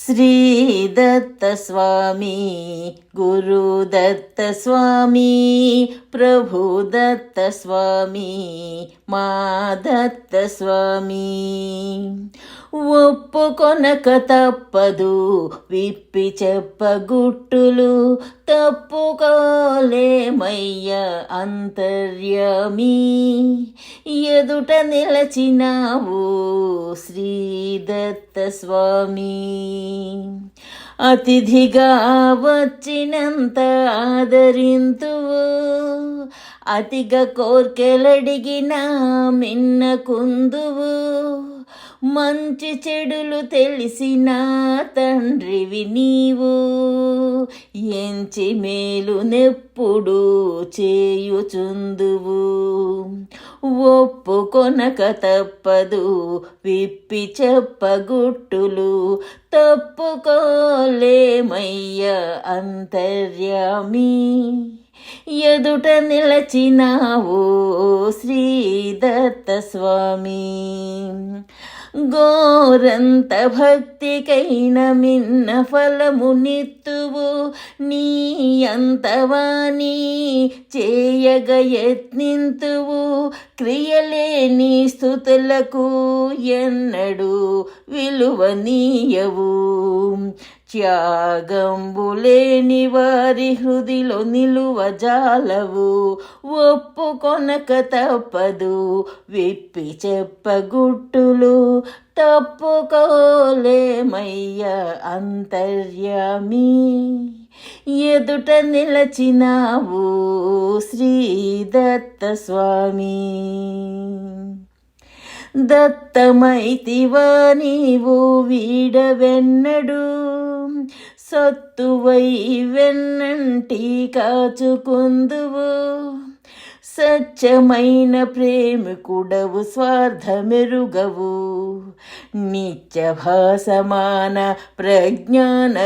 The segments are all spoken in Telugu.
श्रीदत्तस्वामी गुरुदत्तस्वामी प्रभुदत्तस्वामी మా దత్తస్వామి ఒప్పుకొనక తప్పదు విప్పి చెప్పగుట్టులు తప్పుకోలేమయ్య అంతర్యమి ఎదుట నిలచినావు శ్రీదత్త స్వామి. అతిథిగా వచ్చినంత ఆదరింతువు. అతిగా కోర్కెలడిగిన మిన్న కుందువు మంచి చెడులు తెలిసిన తండ్రివి నీవు. ఎంచి మేలు నెప్పుడు చేయుచుందువు. ఒప్పుకొనక తప్పదు విప్పి చెప్పగుట్టులు. తప్పుకోలేమయ్య అంతర్యామి. ఎదుట నిలచినావు శ్రీదత్త స్వామి. గోరంత భక్తికైన మిన్న ఫలము నిత్తువు నీ అంతవాణి చేయగ యత్నింతువు. క్రియలేని స్థుతులకు ఎన్నడు విలువనీయవు త్యాగంబులేని వారి హృదిలో నిలువ జాలవు. ఒప్పుకొనక తప్పదు విప్పి చెప్పగుట్టులు. తప్పుకోలేమయ్య అంతర్యామి. ఎదుట నిలచినావు శ్రీదత్త స్వామి. దత్తమైతివా నీవు వీడవెన్నడు సత్తువై వెన్నంటి కాచుకుందువు సత్యమైన ప్రేమికుడవు స్వార్థమెరుగవు నిత్యభాసమాన ప్రజ్ఞాన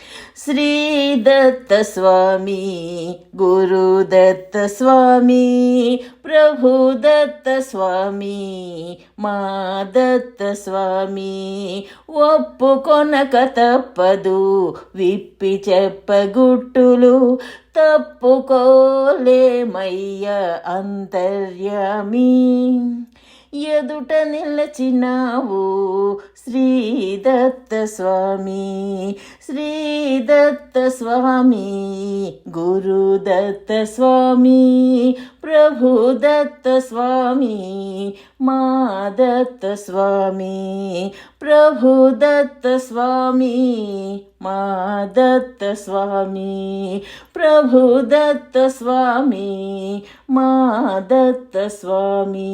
ఘనుడవు శ్రీదత్త స్వామి గురుదత్త స్వామి ప్రభుదత్త స్వామి మా దత్త స్వామి ఒప్పుకొనక తప్పదు విప్పి చెప్పగుట్టులు తప్పుకోలేమయ్య అంతర్యామి. ఎదుట నిలచినావు శ్రీదత్త స్వామి. శ్రీదత్త స్వామి గురుదత్త స్వామి ప్రభుదత్త స్వామి మాదత్త స్వామి ప్రభుదత్త స్వామి. मा दत्तस्वामी प्रभु दत्तस्वामी मा दत्तस्वामी